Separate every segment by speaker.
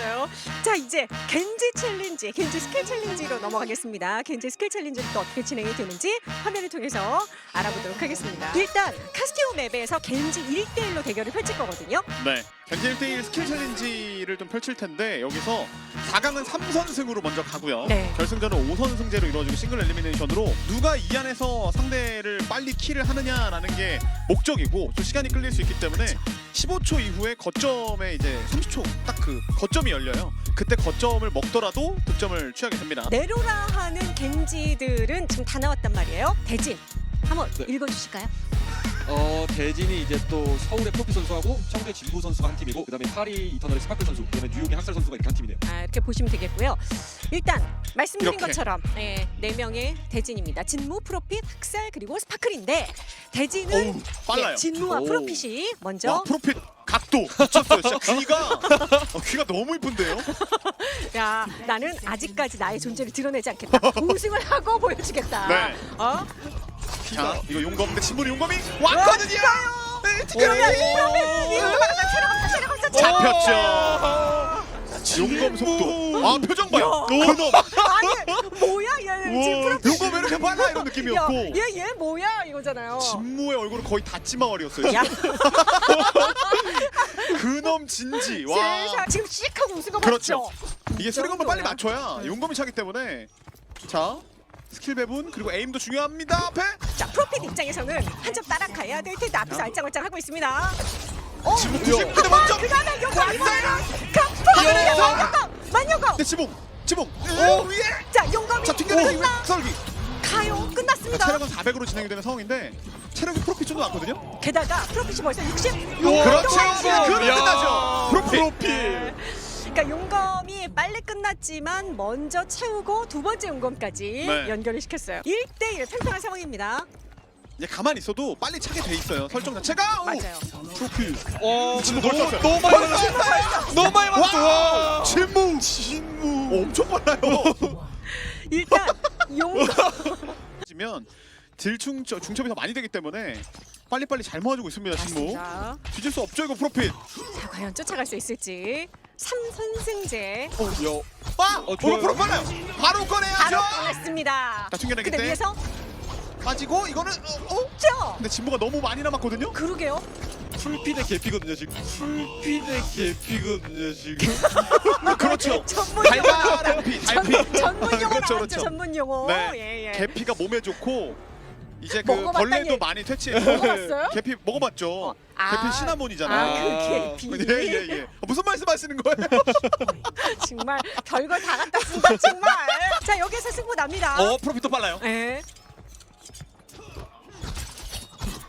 Speaker 1: 알았어요. 자 이제 겐지 챌린지, 겐지 스킬 챌린지로 넘어가겠습니다. 겐지 스킬 챌린지는 또 어떻게 진행이 되는지 화면을 통해서 알아보도록 하겠습니다. 일단 카스티오 맵에서 겐지 1대1로 대결을 펼칠 거거든요.
Speaker 2: 네. 경기 1대1 스킬 챌린지를 좀 펼칠 텐데 여기서 4강은 3선승으로 먼저 가고요.
Speaker 1: 네.
Speaker 2: 결승전은 5선승제로 이루어지고 싱글 엘리미네이션으로 누가 이 안에서 상대를 빨리 킬을 하느냐라는 게 목적이고 좀 시간이 끌릴 수 있기 때문에 15초 이후에 거점에 이제 30초 딱 그 거점이 열려요. 그때 거점을 먹더라도 득점을 취하게 됩니다.
Speaker 1: 네로라 하는 겐지들은 지금 다 나왔단 말이에요. 대진 한번
Speaker 3: 네.
Speaker 1: 읽어주실까요?
Speaker 3: 어 대진이 이제 또 서울의 프로피 선수하고 청주의 진부 선수가 한 팀이고 그다음에 파리 이터널의 스파클 선수 그다음에 뉴욕의 학살 선수가 이렇게 한 팀이네요.
Speaker 1: 아, 이렇게 보시면 되겠고요. 일단 말씀드린
Speaker 2: 이렇게.
Speaker 1: 것처럼 네, 네 명의 대진입니다. 진무, 프로핏, 학살 그리고 스파클인데 대진은
Speaker 2: 어우, 빨라요.
Speaker 1: 네, 진무와
Speaker 3: 오.
Speaker 1: 프로핏이 먼저
Speaker 2: 와 프로핏 각도 미쳤어요. 진짜 귀가 어, 귀가 너무 이쁜데요.
Speaker 1: 야 나는 아직까지 나의 존재를 드러내지 않겠다. 우승을 하고 보여주겠다.
Speaker 2: 네.
Speaker 1: 어?
Speaker 2: 자 이거 용검 대 친분이 용검이 왔거든요. 네,
Speaker 1: 그러면 이거 말하자.
Speaker 2: 잡혔죠. 용검 속도. 아 표정 봐요. 그놈.
Speaker 1: 아니 뭐야 얘 지금.
Speaker 2: 용검 왜 이렇게 빨라 이런 느낌이었고.
Speaker 1: 얘 얘 뭐야 이거잖아요.
Speaker 2: 진무의 얼굴은 거의 다찌마월이었어요.
Speaker 1: 야
Speaker 2: 그놈 진지. 와.
Speaker 1: 세상 지금 씩 하고 웃은 거
Speaker 2: 그렇죠. 이게 쓰리검을 빨리. 맞춰야 용검이 차기 때문에 자 스킬 배분 그리고 에임도 중요합니다. 앞에
Speaker 1: 자 프로핏 입장에서는 한점 따라가야 될 텐데 앞에서 알짱알짱 하고 있습니다. 어,
Speaker 2: 진무 90 근데 먼저
Speaker 1: 그 다음에 요거. 이번에는 갑포 용검 만용검
Speaker 2: 네 지붕 지붕. 오 위에.
Speaker 1: 자 용검이
Speaker 2: 자 튕겨내기
Speaker 1: 끝나
Speaker 2: 썰기.
Speaker 1: 가요 끝났습니다.
Speaker 2: 체력은 400으로 진행이 되는 상황인데 체력이 프로핏 정도 많거든요.
Speaker 1: 게다가 프로핏이 벌써 60.
Speaker 2: 그렇죠. 그럼 끝나죠. 프로핏.
Speaker 1: 네. 그러니까 용검이 빨리 끝났지만 먼저 채우고 두 번째 용검까지
Speaker 2: 네.
Speaker 1: 연결을 시켰어요. 1대1 팽팽한 상황입니다.
Speaker 2: 이제 가만히 있어도 빨리 차게 돼 있어요. 설정 자체가. 오!
Speaker 1: 맞아요.
Speaker 3: 프로필. 어
Speaker 2: 진무
Speaker 3: 너무
Speaker 2: 벌써
Speaker 3: 너무 많이 맞았어. 너무 많이 맞았어. 와.
Speaker 2: 진무 진무 엄청 빨라요.
Speaker 1: 일단 용검
Speaker 2: 지면 딜충 중첩이 더 많이 되기 때문에 빨리빨리 잘 모아주고 있습니다. 진무.
Speaker 1: 맞습니다.
Speaker 2: 뒤질 수 없죠 이거 프로핏.
Speaker 1: 자, 과연 쫓아갈 수 있을지. 3선승제
Speaker 3: 야.
Speaker 2: 아!
Speaker 3: 어,
Speaker 2: 어,
Speaker 3: 좋아요.
Speaker 2: 프로 빨라요. 바로 꺼내야죠.
Speaker 1: 바로 꺼냈습니다.
Speaker 2: 자, 튕겨내기
Speaker 1: 근데
Speaker 2: 때.
Speaker 1: 위에서
Speaker 2: 빠지고 이거는 어, 어?
Speaker 1: 죠
Speaker 2: 근데 진무가 너무 많이 남았거든요.
Speaker 1: 그러게요.
Speaker 3: 풀피의 개피거든요 지금. 풀피의 개피거든요 지금.
Speaker 2: 그렇죠.
Speaker 1: 전문 용어.
Speaker 2: 달달한 피, 달피.
Speaker 1: 전문 용어
Speaker 2: 그렇죠,
Speaker 1: 나왔죠.
Speaker 2: 그렇죠.
Speaker 1: 전문 용어.
Speaker 2: 네.
Speaker 1: 예, 예.
Speaker 2: 계피가 몸에 좋고 이제 그
Speaker 1: 먹어봤다니.
Speaker 2: 벌레도 많이 퇴치해서
Speaker 1: 먹어봤어요?
Speaker 2: 계피 먹어봤죠.
Speaker 1: 어, 아.
Speaker 2: 계피
Speaker 1: 아,
Speaker 2: 시나몬이잖아요.
Speaker 1: 그
Speaker 3: 아.
Speaker 1: 계피.
Speaker 2: 예예 예. 무슨 말씀하시는 거예요?
Speaker 1: 정말 별걸 다 갖다 쓴다 정말. 자 여기서 승부 납니다.
Speaker 3: 어 프로필 또 빨라요.
Speaker 1: 예.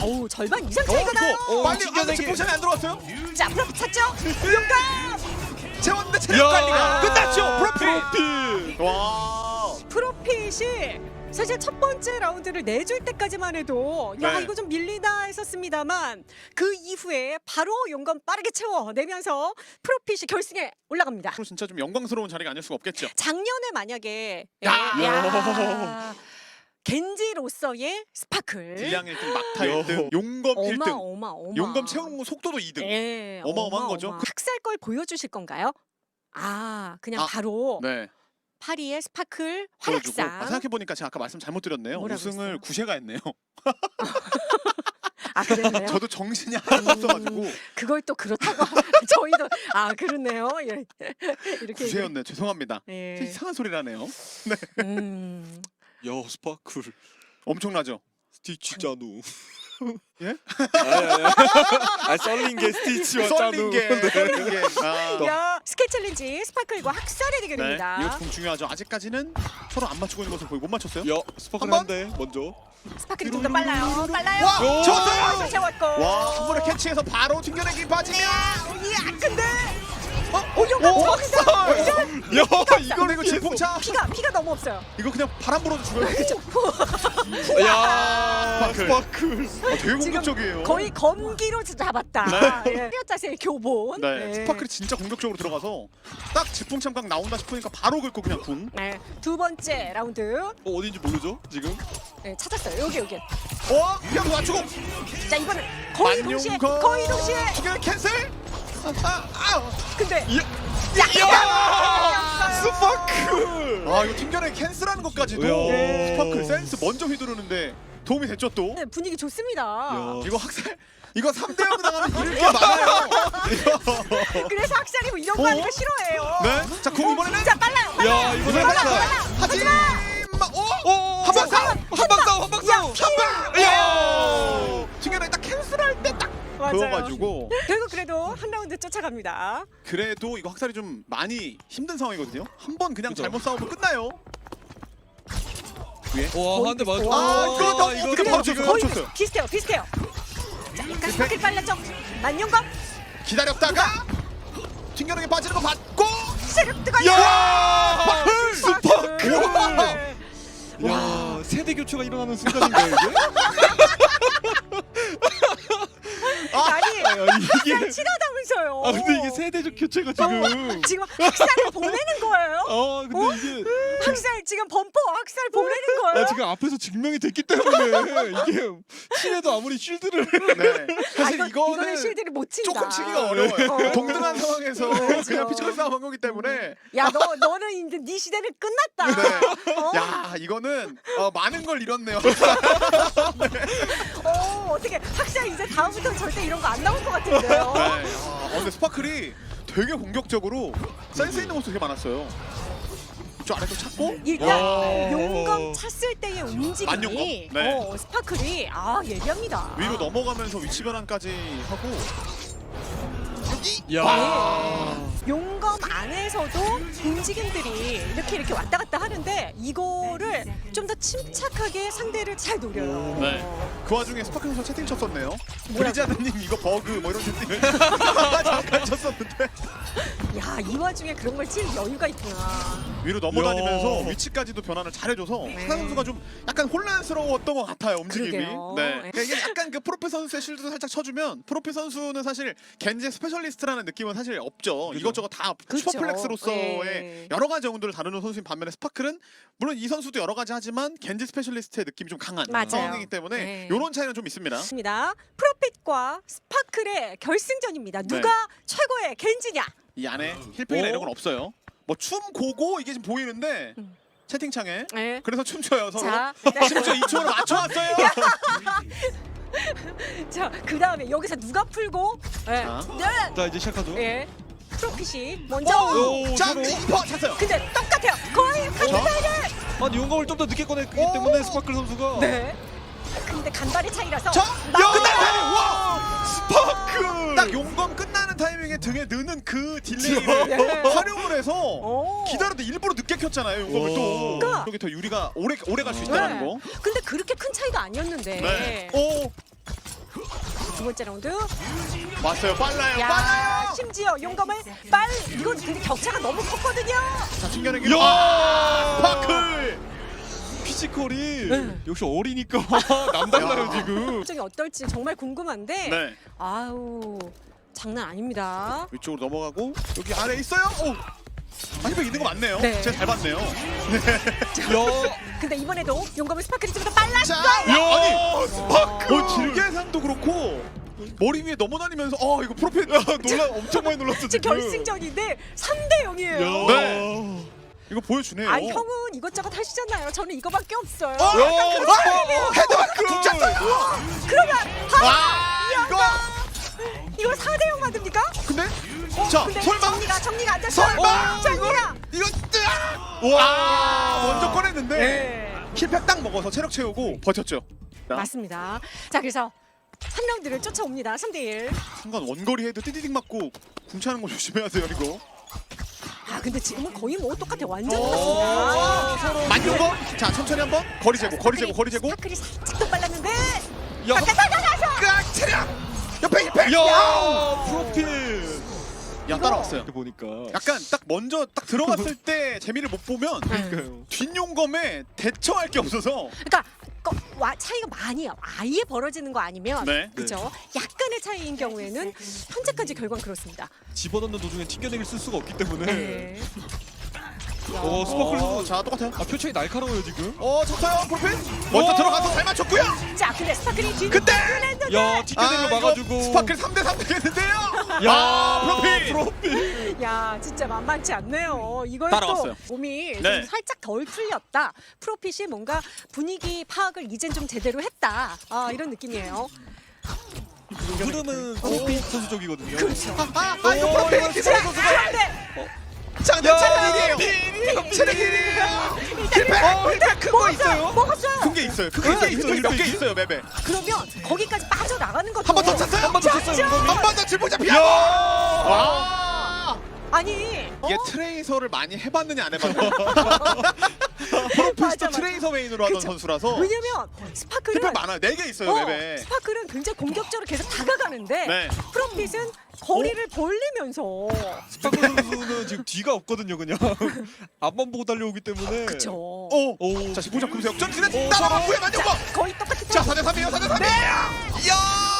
Speaker 1: 어우 절반 이상
Speaker 2: 어,
Speaker 1: 차이가 나요.
Speaker 2: 이거 빨리 아. 지금 포션이 안 들어왔어요?
Speaker 1: 자 프로필 찾죠. 용감.
Speaker 2: 재웠는데 체력 관리가 끝났죠. 프로필.
Speaker 3: 프로필.
Speaker 2: 와.
Speaker 1: 프로핏이 사실 첫 번째 라운드를 내줄 때까지만 해도 야
Speaker 2: 네.
Speaker 1: 이거 좀 밀리다 했었습니다만 그 이후에 바로 용감 빠르게 채워내면서 프로핏이 결승에 올라갑니다.
Speaker 2: 앞으로 진짜 좀 영광스러운 자리가 아닐 수가 없겠죠.
Speaker 1: 작년에 만약에
Speaker 2: 야!
Speaker 1: 예, 야, 겐지로서의 스파클
Speaker 2: 딜량 1등, 막타
Speaker 3: 야.
Speaker 2: 1등, 용검 1등.
Speaker 1: 어마 어마 어마
Speaker 2: 용검 채운 속도도 2등.
Speaker 1: 예,
Speaker 2: 어마어마한 거죠. 그
Speaker 1: 학살 걸 보여주실 건가요? 아 그냥
Speaker 2: 아,
Speaker 1: 바로
Speaker 2: 네.
Speaker 1: 파리의 스파클
Speaker 2: 보여주고
Speaker 1: 활약상
Speaker 2: 아, 생각해 보니까 제가 아까 말씀 잘못 드렸네요.
Speaker 1: 뭐라고
Speaker 2: 우승을
Speaker 1: 했어요?
Speaker 2: 구셰가 했네요.
Speaker 1: 아 그랬네요.
Speaker 2: 저도 정신이 하나도 없어가지고
Speaker 1: 그걸 또 그렇다고 저희도 아 그렇네요. 예. 이렇게
Speaker 2: 구셰였네. 죄송합니다.
Speaker 1: 예.
Speaker 2: 이상한 소리라네요.
Speaker 1: 음.
Speaker 3: 야 스파클.
Speaker 2: 엄청나죠.
Speaker 3: 스티치 짜누.
Speaker 2: 예?
Speaker 3: 아 썰린 게 스티치와 짜누.
Speaker 2: 썰린 게, 썰린 게. 아.
Speaker 1: 야 스케 챌린지 스파클과 학살의
Speaker 2: 네,
Speaker 1: 대결입니다.
Speaker 2: 이거 좀 중요하죠. 아직까지는 서로 안 맞추고 있는 것을 보이 못 맞췄어요.
Speaker 3: 야 스파클
Speaker 2: 한 번?
Speaker 3: 한대 먼저.
Speaker 1: 스파클이 좀 더 빨라요. 빨라요.
Speaker 2: 와,
Speaker 3: 오!
Speaker 2: 졌어요.
Speaker 1: 채웠고.
Speaker 2: 와, 한 번에 캐치해서 바로 튕겨내기 빠지면
Speaker 1: 야 근데
Speaker 2: 어,
Speaker 1: 오 용감 저기서
Speaker 3: 야
Speaker 2: 이거 이거 질풍차.
Speaker 1: 피가 피가 너무 없어요.
Speaker 2: 이거 그냥 바람 불어도 죽어요.
Speaker 3: 야
Speaker 2: 스파클.
Speaker 3: 스파클.
Speaker 2: 아, 되게 공격적이에요.
Speaker 1: 거의 검기로 잡았다. 예. 뼈 자세의 교본.
Speaker 2: 네,
Speaker 1: 예.
Speaker 2: 스파클이 진짜 공격적으로 들어가서 딱 질풍 참각 나온다 싶으니까 바로 긁고 그냥 궁.
Speaker 1: 네, 두 번째 라운드
Speaker 3: 어 어딘지 모르죠 지금?
Speaker 1: 네, 찾았어요. 여기 여기.
Speaker 2: 어? 그냥 맞추고
Speaker 1: 자 이번엔 거의 동시에
Speaker 2: 만용거.
Speaker 1: 거의 동시에.
Speaker 2: 지금 캔슬. 아.
Speaker 1: 근데
Speaker 3: 야 스파크.
Speaker 2: 아 이거 튕겨내 캔슬하는 것까지도
Speaker 3: 네.
Speaker 2: 스파클 센스 먼저 휘두르는데 도움이 됐죠 또.
Speaker 1: 네, 분위기 좋습니다.
Speaker 3: 야.
Speaker 2: 이거 학살 이거 3대 0 당하면 잃을 게 많아요.
Speaker 1: 그래서 학살이 뭐 이런 거 하는 거 싫어해요.
Speaker 2: 네. 자, 공 이번에는
Speaker 1: 자 빨라요. 빨라요.
Speaker 3: 야 이번에
Speaker 2: 빨라,
Speaker 3: 박사.
Speaker 2: 하지만 오!
Speaker 3: 오
Speaker 2: 한방 싸움!
Speaker 3: 한방 싸움 한방 싸움.
Speaker 2: 한방! 야! 튕겨내 딱 캔슬할 때 딱
Speaker 1: 맞아요.
Speaker 2: 그어가지고
Speaker 1: 결국 그래도 한 라운드 쫓아갑니다.
Speaker 2: 그래도 이거 학살이 좀 많이 힘든 상황이거든요. 한 번 그냥. 잘못 싸우면 끝나요.
Speaker 3: 와한 대 맞아.
Speaker 2: 아,
Speaker 3: 와,
Speaker 2: 이거 더-
Speaker 3: 이거
Speaker 2: 어떻게
Speaker 3: 더
Speaker 2: 바로
Speaker 3: 지금.
Speaker 2: 거의 쳤어요.
Speaker 1: 비슷해요. 비슷해요. 자, 약간 스파클 빨랐죠. 만용검
Speaker 2: 기다렸다가 튕겨내게 빠지는 거 받고
Speaker 1: 세력 뜨거요.
Speaker 3: 야
Speaker 1: 스파클.
Speaker 3: 스파크. 야 세대 교체가 일어나는 순간인가요 이게? oh.
Speaker 1: 아니
Speaker 3: 야, 이게
Speaker 1: 친하다면서요.
Speaker 3: 아 근데 이게 세대적 교체가 지금.
Speaker 1: 지금 학살을 보내는 거예요?
Speaker 3: 아 근데 이게
Speaker 1: 학살 지금 범퍼 학살 보내는 거예요?
Speaker 3: 아, 지금 앞에서 증명이 됐기 때문에 이게 친해도 아무리 쉴드를
Speaker 2: 네.
Speaker 1: 아,
Speaker 2: 사실
Speaker 1: 이거,
Speaker 2: 이거는
Speaker 1: 이거는 실드를 못 친다.
Speaker 2: 조금 치기가 어려워요.
Speaker 1: 어.
Speaker 2: 동등한 상황에서
Speaker 1: 그렇죠.
Speaker 2: 그냥 피지컬 싸움 한 거기 때문에
Speaker 1: 야, 너 너는 이제 네 시대는 끝났다.
Speaker 2: 네.
Speaker 1: 어?
Speaker 2: 야 이거는 어, 많은 걸 잃었네요.
Speaker 1: 어, 어떻게 학살 이제 다음부터 절대 이런 거 안 나올 것 같은데요.
Speaker 2: 네. 아, 어, 근데 스파클이 되게 공격적으로 센스 있는 모습이 되게 많았어요. 저 아래도 찾고
Speaker 1: 일단
Speaker 3: 와.
Speaker 1: 용검 찼을 때의 움직임이?
Speaker 2: 네.
Speaker 1: 어, 스파클이 아 예리합니다.
Speaker 2: 위로 넘어가면서 위치 변환까지 하고
Speaker 3: 야.
Speaker 1: 네. 용검 안에서도 움직임들이 이렇게 이렇게 왔다 갔다 하는데 이거를 좀 더 침착하게 상대를 잘 노려요.
Speaker 2: 네. 그 와중에 스파클 선수 채팅 쳤었네요. 브리자드님 이거 버그 뭐 이런 채팅을 잠깐 쳤었는데
Speaker 1: 야, 이 와중에 그런 걸 칠 여유가 있구나.
Speaker 2: 위로 넘어다니면서
Speaker 3: 야.
Speaker 2: 위치까지도 변환을 잘해줘서
Speaker 1: 네.
Speaker 2: 하나 선수가 좀 약간 혼란스러웠던 것 같아요 움직임이.
Speaker 1: 그러게요.
Speaker 2: 네.
Speaker 1: 네.
Speaker 2: 그러니까 이게 약간 그 프로페 선수의 실드도 살짝 쳐주면 프로페 선수는 사실 겐지 스페셜리스트라는 느낌은 사실 없죠.
Speaker 3: 그죠.
Speaker 2: 이것저것 다
Speaker 1: 그렇죠.
Speaker 2: 슈퍼플렉스로서의
Speaker 1: 네.
Speaker 2: 여러 가지 영웅들을 다루는 선수인 반면에 스파클은 물론 이 선수도 여러 가지 하지만 겐지 스페셜리스트의 느낌이 좀 강한
Speaker 1: 맞아요.
Speaker 2: 상황이기 때문에
Speaker 1: 네.
Speaker 2: 이런 차이는 좀 있습니다.
Speaker 1: 있습니다. 프로핏과 스파클의 결승전입니다.
Speaker 2: 네.
Speaker 1: 누가 최고의 겐지냐?
Speaker 2: 이 안에 힐팩이나
Speaker 3: 어?
Speaker 2: 이런 건 없어요. 뭐 춤 고고 이게 지금 보이는데
Speaker 1: 음.
Speaker 2: 채팅창에
Speaker 1: 네.
Speaker 2: 그래서 춤춰요 서로.
Speaker 1: 자, 네.
Speaker 2: 심지어 2초를 맞춰왔어요.
Speaker 1: 자, 그 다음에 여기서 누가 풀고? 네.
Speaker 2: 자.
Speaker 1: 네.
Speaker 3: 자 이제 시작하죠.
Speaker 1: 예. 프로핏이 먼저.
Speaker 3: 오,
Speaker 2: 자,
Speaker 3: 서로.
Speaker 2: 이퍼 찼어요.
Speaker 1: 근데 똑같아요. 거의 같은
Speaker 2: 자.
Speaker 1: 사이를.
Speaker 3: 아니 용감을 좀 더 늦게 꺼냈기
Speaker 2: 오.
Speaker 3: 때문에 스파클 선수가.
Speaker 1: 네. 근데 간발의 차이라서.
Speaker 2: 자, 야, 끝날 타이밍. 와!
Speaker 3: 스파클.
Speaker 2: 딱 용검 끝나는 타이밍에 등에 느는 그 딜레이를
Speaker 1: 네.
Speaker 2: 활용을 해서
Speaker 1: 오.
Speaker 2: 기다려도 일부러 늦게 켰잖아요 용검을
Speaker 3: 오.
Speaker 2: 또.
Speaker 1: 그러니까.
Speaker 2: 여기 더 유리가 오래 오래 갈 수 있다는
Speaker 1: 네.
Speaker 2: 거.
Speaker 1: 근데 그렇게 큰 차이가 아니었는데.
Speaker 2: 네. 오,
Speaker 1: 두 번째 라운드.
Speaker 2: 왔어요. 빨라요.
Speaker 1: 야,
Speaker 2: 빨라요.
Speaker 1: 심지어 용검을 빨 이건 근데 격차가 너무 컸거든요.
Speaker 2: 자, 튕겨내기.
Speaker 3: 야.
Speaker 2: 아, 스파클.
Speaker 3: 피지컬이
Speaker 1: 네.
Speaker 3: 역시 어리니까 남달라요
Speaker 2: 야.
Speaker 3: 지금.
Speaker 1: 표정이 어떨지 정말 궁금한데.
Speaker 2: 네.
Speaker 1: 아우 장난 아닙니다.
Speaker 2: 위쪽으로 넘어가고 여기 아래 있어요. 오. 아, 힐백 있는 거 맞네요.
Speaker 1: 네.
Speaker 2: 제가 잘 봤네요.
Speaker 3: 야.
Speaker 1: 근데 이번에도 용검을 스파클이 좀 더 빨랐어.
Speaker 2: 자,
Speaker 3: 야.
Speaker 2: 아니
Speaker 3: 스파클.
Speaker 2: 어, 질계산도 그렇고 머리 위에 넘어다니면서 어 이거 프로페 놀라 엄청 많이 놀랐어
Speaker 1: 지금
Speaker 2: 지금.
Speaker 1: 결승전인데 3대 0이에요.
Speaker 2: 네. 이거 보여주네요.
Speaker 1: 아 형은 이것저것 하시잖아요. 저는 이거밖에 없어요.
Speaker 2: 어,
Speaker 3: 야.
Speaker 2: 헤드마크 국 찼어요.
Speaker 1: 그러면
Speaker 2: 아 이거
Speaker 1: 이거 4대 0 맞습니까?
Speaker 2: 근데 자
Speaker 1: 근데
Speaker 2: 설마
Speaker 1: 정리가 정리가 안 됐어요.
Speaker 2: 설마
Speaker 1: 정리가.
Speaker 2: 이거 뜨아! 와 먼저 꺼냈는데
Speaker 1: 네.
Speaker 2: 킬팩 딱 먹어서 체력 채우고 버텼죠. 자,
Speaker 1: 맞습니다. 자 그래서 3라운드를 쫓아옵니다. 3대 1.
Speaker 2: 순간 원거리 헤드 띠디딩 맞고 궁차는 거 조심해야 돼요 이거.
Speaker 1: 아 근데 지금은 거의 뭐 똑같아. 완전
Speaker 3: 오,
Speaker 1: 똑같습니다.
Speaker 2: 만든 거. 자 천천히 한번 거리 재고 거리 재고 거리 재고.
Speaker 1: 타클이 살짝 더 빨랐는데
Speaker 3: 야.
Speaker 2: 깍 체력. 옆에 힐팩.
Speaker 3: 야. 프로필.
Speaker 2: 야 따라왔어요.
Speaker 3: 이렇게 보니까.
Speaker 2: 약간 딱 먼저 딱 들어갔을 때 재미를 못 보면
Speaker 3: 그러니까요.
Speaker 2: 뒷용검에 대처할 게 없어서
Speaker 1: 그러니까 거- 와, 차이가 많이 아예 벌어지는 거 아니면
Speaker 2: 네.
Speaker 1: 그죠? 약간의 차이인 경우에는 현재까지 결과는 그렇습니다.
Speaker 3: 집어넣는 도중에 튕겨내기를 쓸 수가 없기 때문에.
Speaker 1: 네.
Speaker 3: 어 스파클
Speaker 2: 어,
Speaker 3: 선수.
Speaker 2: 자 똑같아요.
Speaker 3: 아 표정이 날카로워요 지금.
Speaker 2: 어 쳤어요 프로필. 먼저
Speaker 3: 오!
Speaker 2: 들어가서 잘 맞췄고요.
Speaker 1: 자, 근데 스파클이 뒤로
Speaker 2: 그때!
Speaker 3: 야 뒷대대로
Speaker 2: 아, 이거
Speaker 3: 막아주고.
Speaker 2: 스파클 3대 3 되겠는데요.
Speaker 3: 야
Speaker 2: 아, 프로필.
Speaker 3: 프로필.
Speaker 1: 야, 진짜 만만치 않네요. 이걸
Speaker 2: 따라왔어요.
Speaker 1: 또 몸이
Speaker 2: 네.
Speaker 1: 좀 살짝 덜 풀렸다. 프로핏이 뭔가 분위기 파악을 이젠 좀 제대로 했다. 아, 이런 느낌이에요.
Speaker 3: 흐름은 프로필 선수 쪽이거든요.
Speaker 1: 그렇죠.
Speaker 2: 아, 아 이거 프로필 기사.
Speaker 1: 그런데
Speaker 3: 야,
Speaker 2: 체력이에요. 체력이에요. 실패.
Speaker 3: 어 힐백 큰거 있어요?
Speaker 1: 먹었어요.
Speaker 2: 큰게 있어요. 큰게
Speaker 3: 네,
Speaker 2: 있어요.
Speaker 3: 있어요,
Speaker 2: 몇개
Speaker 3: 있어요.
Speaker 2: 맵에.
Speaker 1: 그러면 거기까지 빠져나가는 것도
Speaker 2: 한번더 찼어요?
Speaker 3: 한번더 쳤어요.
Speaker 1: 쳤죠?
Speaker 3: 이거는.
Speaker 2: 한번더 질보자
Speaker 3: 야.
Speaker 2: 피하고. 와.
Speaker 1: 아니
Speaker 2: 이게
Speaker 1: 어?
Speaker 2: 트레이서를 많이 해봤느냐 안 해봤느냐. 프로필스도
Speaker 1: 맞아, 맞아.
Speaker 2: 트레이서 메인으로 하던
Speaker 1: 그쵸.
Speaker 2: 선수라서
Speaker 1: 왜냐면 스파클은
Speaker 2: 힐팩 많아요. 네개 있어요,
Speaker 1: 어,
Speaker 2: 맵에.
Speaker 1: 스파클은 굉장히 공격적으로 계속 다가가는데
Speaker 2: 네.
Speaker 1: 프로핏은 거리를 벌리면서
Speaker 3: 스파클 선수는 지금 뒤가 없거든요 그냥. 앞만 보고 달려오기 때문에.
Speaker 1: 그쵸.
Speaker 2: 오.
Speaker 3: 오.
Speaker 2: 자, 15점 금세 역전 진행
Speaker 3: 오,
Speaker 2: 따라가고요, 만족고.
Speaker 1: 거의 똑같은
Speaker 2: 자, 4대 3이에요, 4대 3.
Speaker 1: 네.
Speaker 2: 야!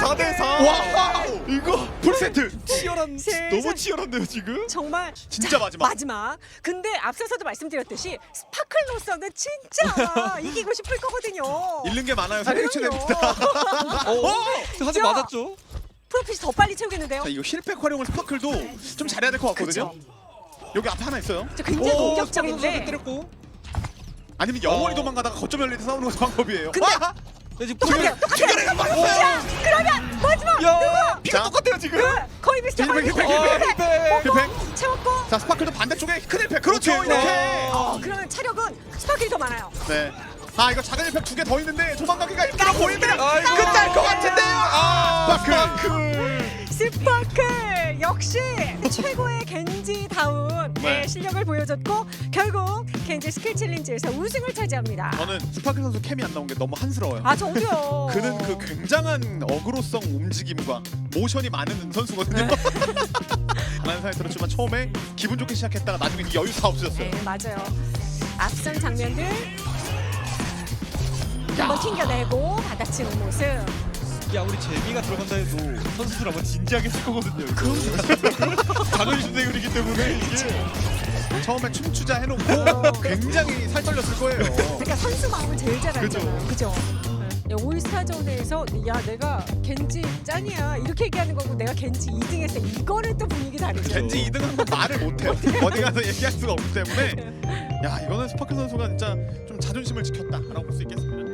Speaker 3: 4대 4.
Speaker 2: 와! 이거 풀세트.
Speaker 3: 치열한
Speaker 1: 세상.
Speaker 3: 너무 치열한데요 지금?
Speaker 1: 정말
Speaker 2: 진짜 마지막.
Speaker 1: 마지막. 근데 앞서서도 말씀드렸듯이 스파클로서는 진짜 이기고 싶을 거거든요.
Speaker 2: 잃는 게 많아요.
Speaker 1: 아, 그럼요.
Speaker 3: 어. 한대
Speaker 1: 진짜.
Speaker 3: 맞았죠?
Speaker 1: 프로핏이 더 빨리 채우겠는데요.
Speaker 2: 자, 이거 힐팩 활용을 스파클도 좀 잘해야 될 것 같거든요. 여기 앞에 하나 있어요.
Speaker 1: 저 굉장히
Speaker 3: 오,
Speaker 1: 공격적인데
Speaker 3: 스파클 때렸고.
Speaker 2: 아니면 영원히
Speaker 3: 어.
Speaker 2: 도망가다가 거점 열릴 때 싸우는 것도 방법이에요.
Speaker 1: 근데-
Speaker 2: 와!
Speaker 3: 네, 지금
Speaker 1: 똑같아요. 똑같아요. 자, 그러면 마지막
Speaker 3: 야 피가
Speaker 2: 자.
Speaker 3: 똑같아요 지금.
Speaker 1: 그 거의
Speaker 2: 힐팩,
Speaker 1: 비슷해.
Speaker 3: 힐팩,
Speaker 1: 힐팩.
Speaker 3: 힐팩.
Speaker 1: 먹고 채웠고.
Speaker 2: 자, 스파클도 반대쪽에 큰 힐팩. 그렇죠.
Speaker 3: 오케이.
Speaker 2: 이렇게.
Speaker 1: 어, 그러면 체력은 스파클이 더 많아요.
Speaker 2: 네. 아, 이거 작은 힐팩 두 개 더 있는데 도망가기가 힘들어 보이는데
Speaker 3: 아이고.
Speaker 2: 끝날 것 같은데요. 아, 스파클.
Speaker 3: 스파클.
Speaker 1: 스파클 역시 최고의 겐지다운
Speaker 2: 네.
Speaker 1: 네, 실력을 보여줬고 결국 겐지 스킬 챌린지에서 우승을 차지합니다.
Speaker 2: 저는 스파클 선수 캠이 안 나온 게 너무 한스러워요.
Speaker 1: 아 저도요.
Speaker 2: 그는 그 굉장한 어그로성 움직임과 모션이 많은 선수거든요.
Speaker 1: 네.
Speaker 2: 많은 사람이 들었지만 처음에 기분 좋게 시작했다가 나중에 이 여유 다 없어졌어요.
Speaker 1: 네 맞아요. 앞선 장면들 한번 튕겨내고 받아치는 모습.
Speaker 3: 야 우리 재미가 들어간다 해도 선수들 한번 진지하게 쓸 거거든요. 자존심 대결이기 때문에 이게
Speaker 2: 처음에 춤추자 해놓고 굉장히 살 떨렸을 거예요.
Speaker 1: 그러니까 선수 마음을 제일 잘 알잖아요. 그죠? 네. 올스타전에서 야 내가 겐지 짱이야 이렇게 얘기하는 거고 내가 겐지 2등 했어 이거는 또 분위기 다르죠.
Speaker 2: 겐지 2등 한건 말을 못해요. 어디 가서 얘기할 수가 없기 때문에 야 이거는 스파클 선수가 진짜 좀 자존심을 지켰다라고 볼 수 있겠습니다.